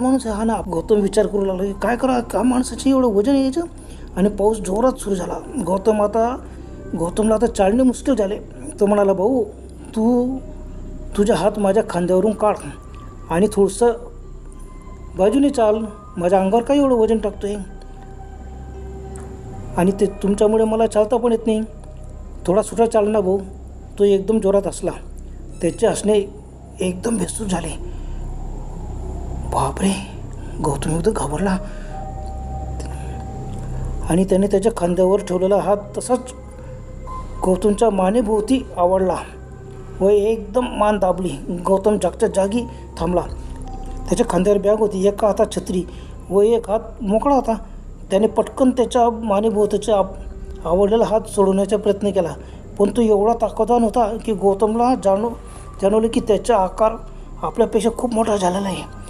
माणूस हा ना गौतम विचार करू लागला की काय करा का माणसाची एवढं वजन यायचं आणि पाऊस जोरात सुरू झाला. गौतम आता गौतमला आता चालणे मुश्किल झाले. तो म्हणाला भाऊ तू तुझा हात माझ्या खांद्यावरून काढ आणि थोडंसं बाजूने चाल. माझ्या अंगावर काय एवढं वजन टाकतो आहे आणि ते तुमच्यामुळे मला चालता पण येत नाही. थोडा सुटा चालना भाऊ. तो एकदम जोरात असला त्याचे हसणे एकदम बेसूर झाले. बापरे गौतम एकदम घाबरला. आणि त्याने त्याच्या खांद्यावर ठेवलेला हात तसाच गौतमच्या मानेभोवती आवडला व एकदम मान दाबली. गौतम जागच्या जागी थांबला. त्याच्या खांद्यावर बॅग होती. एका हातात छत्री व एक हात मोकळा होता. त्याने पटकन त्याच्या मानेभोवतीचा आवडलेला हात सोडवण्याचा प्रयत्न केला. पण तो एवढा ताकदवान होता की गौतमला जाणव जाणवले की त्याचा आकार आपल्यापेक्षा खूप मोठा झालेला आहे.